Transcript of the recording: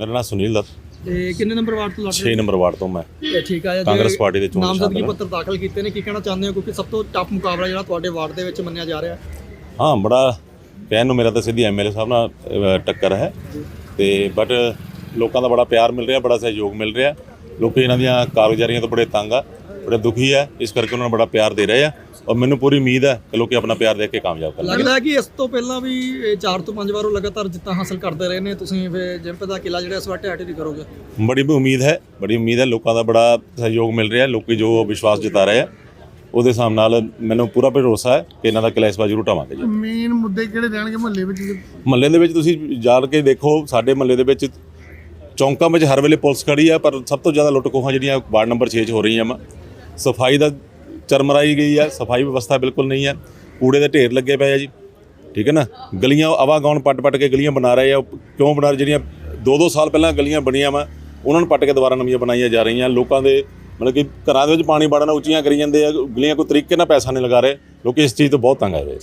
ਮੇਰਾ ਨਾਮ ਸੁਨੀਲ ਦੱਤ। ਤੇ ਕਿੰਨੇ ਨੰਬਰ ਵਾਰਡ ਤੋਂ ਲੜ 6 ਨੰਬਰ ਵਾਰਡ ਤੋਂ ਮੈਂ। ਇਹ ਠੀਕ ਆ ਜੀ ਕਾਂਗਰਸ ਪਾਰਟੀ ਦੇ ਚੋਣ ਨਾਮਜ਼ਦਗੀ ਪੱਤਰ ਦਾਖਲ ਕੀਤੇ ਨੇ ਕੀ ਕਹਿਣਾ ਚਾਹੁੰਦੇ ਹੋ? ਕਿਉਂਕਿ ਸਭ ਤੋਂ ਟਫ ਮੁਕਾਬਲਾ ਜਿਹੜਾ ਤੁਹਾਡੇ ਵਾਰਡ ਦੇ ਵਿੱਚ ਮੰਨਿਆ ਜਾ ਰਿਹਾ ਹੈ। ਬੜਾ ਕਹਿਣ ਨੂੰ ਮੇਰਾ ਤਾਂ ਸਿੱਧੀ ਐਮਐਲਏ ਸਾਹਿਬ ਨਾਲ ਟੱਕਰ ਹੈ। ਤੇ ਬਟ ਲੋਕਾਂ ਦਾ ਬੜਾ ਪਿਆਰ ਮਿਲ ਰਿਹਾ ਬੜਾ ਸਹਿਯੋਗ ਮਿਲ ਰਿਹਾ। ਲੋਕੀ ਇਹਨਾਂ ਦੀਆਂ ਕਾਰਗੁਜ਼ਾਰੀਆਂ ਤੋਂ ਬੜੇ ਤੰਗ ਆ ਬੜੇ ਦੁਖੀ ਆ ਇਸ ਕਰਕੇ ਉਹਨਾਂ ਨੂੰ ਬੜਾ ਪਿਆਰ ਦੇ ਰਹੇ ਆ ਔਰ ਮੈਨੂੰ ਪੂਰੀ ਉਮੀਦ ਹੈ ਕਿ ਲੋਕੀ ਆਪਣਾ ਪਿਆਰ ਦੇ ਕੇ ਕਾਮਯਾਬ ਕਰਨਗੇ। ਲੱਗਦਾ ਹੈ ਕਿ ਇਸ ਤੋਂ ਪਹਿਲਾਂ ਵੀ ਇਹ ਚਾਰ ਤੋਂ ਪੰਜ ਵਾਰ ਉਹ ਲਗਾਤਾਰ ਜਿੱਤਾਂ ਹਾਸਲ ਕਰਦੇ ਰਹੇ ਨੇ ਤੁਸੀਂ ਫਿਰ ਜਿੰਪ ਦਾ ਕਿਲਾ ਜਿਹੜਾ ਇਸ ਵਾਰ ਢਾਟੀ ਨਹੀਂ ਕਰੋਗੇ? ਬੜੀ ਉਮੀਦ ਹੈ ਬੜੀ ਉਮੀਦ ਹੈ ਲੋਕਾਂ ਦਾ ਬੜਾ ਸਹਿਯੋਗ ਮਿਲ ਰਿਹਾ ਲੋਕੀ ਜੋ ਵਿਸ਼ਵਾਸ ਜਤਾ ਰਹੇ ਆ ਉਹਦੇ ਹਿਸਾਬ ਨਾਲ ਮੈਨੂੰ ਪੂਰਾ ਭਰੋਸਾ ਹੈ ਕਿ ਇਹਨਾਂ ਦਾ ਕਿਲਾ ਇਸ ਵਾਰ ਜ਼ਰੂਰ ਢਾਵਾਂਗੇ ਜੀ। ਮੇਨ ਮੁੱਦੇ ਕਿਹੜੇ ਰਹਿਣਗੇ ਮਹੱਲੇ ਵਿੱਚ? ਮਹੱਲੇ ਦੇ ਵਿੱਚ ਤੁਸੀਂ ਜਾ ਕੇ ਦੇਖੋ ਸਾਡੇ ਮਹੱਲੇ ਦੇ ਵਿੱਚ ਚੌਂਕਾਂ ਵਿੱਚ ਹਰ ਵੇਲੇ ਪੁਲਿਸ ਖੜੀ ਆ, ਪਰ ਸਭ ਤੋਂ ਜ਼ਿਆਦਾ ਲੁੱਟ ਖੋਹਾਂ ਜਿਹੜੀਆਂ ਵਾਰਡ ਨੰਬਰ 6 'ਚ ਹੋ ਰਹੀਆਂ ਵਾ। ਸਫ਼ਾਈ ਦਾ ਚਰਮਰਾਈ ਗਈ ਆ, ਸਫ਼ਾਈ ਵਿਵਸਥਾ ਬਿਲਕੁਲ ਨਹੀਂ ਹੈ ਕੂੜੇ ਦੇ ਢੇਰ ਲੱਗੇ ਪਏ ਆ ਜੀ। ਠੀਕ ਹੈ ਨਾ? ਗਲੀਆਂ ਆਵਾਗਾਉਣ ਪੱਟ-ਪੱਟ ਕੇ ਗਲੀਆਂ ਬਣਾ ਰਹੇ ਆ। ਕਿਉਂ ਬਣਾ ਰਹੇ? ਜਿਹੜੀਆਂ 2-2 ਸਾਲ ਪਹਿਲਾਂ ਗਲੀਆਂ ਬਣੀਆਂ ਵਾ, ਉਹਨਾਂ ਨੂੰ ਪੱਟ ਕੇ ਦੁਬਾਰਾ ਨਵੀਆਂ ਬਣਾਈਆਂ ਜਾ ਰਹੀਆਂ। ਲੋਕਾਂ ਦੇ ਮਤਲਬ ਕਿ ਘਰਾਂ ਦੇ ਵਿੱਚ ਪਾਣੀ ਵੜਨਾ ਉੱਚੀਆਂ ਕਰੀ ਜਾਂਦੇ ਆ। ਗਲੀਆਂ ਕੋਈ ਤਰੀਕੇ ਨਾਲ ਪੈਸਾ ਨਹੀਂ ਲਗਾ ਰਹੇ। ਲੋਕੀ ਇਸ ਚੀਜ਼ ਤੋਂ ਬਹੁਤ ਤੰਗ ਆ ਰਹੇ ਆ